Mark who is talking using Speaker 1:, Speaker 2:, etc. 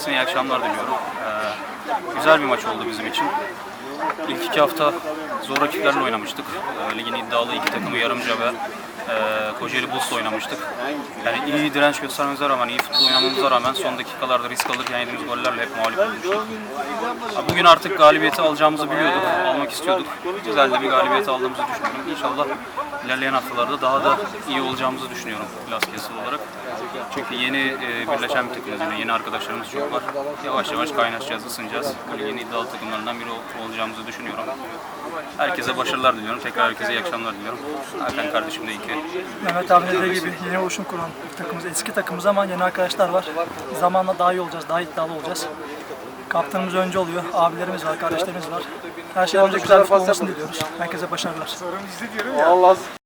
Speaker 1: herkese iyi akşamlar diliyorum. Ee, güzel bir maç oldu bizim için. İlk iki hafta zor rakiplerle oynamıştık. Ee, ligin iddialı iki takımı Yarımca ve e, Kocaeli Burs'la oynamıştık. Yani iyi direnç göstermemize rağmen, iyi futbol oynamamıza rağmen son dakikalarda risk alırken yediğimiz gollerle hep mağlup olmuştuk. Bugün artık galibiyeti alacağımızı biliyorduk, almak istiyorduk. Güzel de bir galibiyet aldığımızı düşünüyorum. İnşallah ilerleyen haftalarda daha da iyi olacağımızı düşünüyorum Laskesel olarak. Çünkü yeni e, birleşen bir takımız, yine yeni arkadaşlarımız çok var. Yavaş yavaş kaynaşacağız, ısınacağız. Ligin iddialı takımlarından biri ol- olacağımızı düşünüyorum. Herkese başarılar diliyorum. Tekrar herkese iyi akşamlar diliyorum. Hakan kardeşim de iyi ki
Speaker 2: Mehmet abi dediği gibi yeni oluşum kuran bir takımız, eski takımız ama yeni arkadaşlar var. Zamanla daha iyi olacağız, daha iddialı olacağız. Kaptanımız önce oluyor, abilerimiz var, kardeşlerimiz var. Her şeyden önce güzel bir futbol olmasını diliyoruz. Herkese başarılar.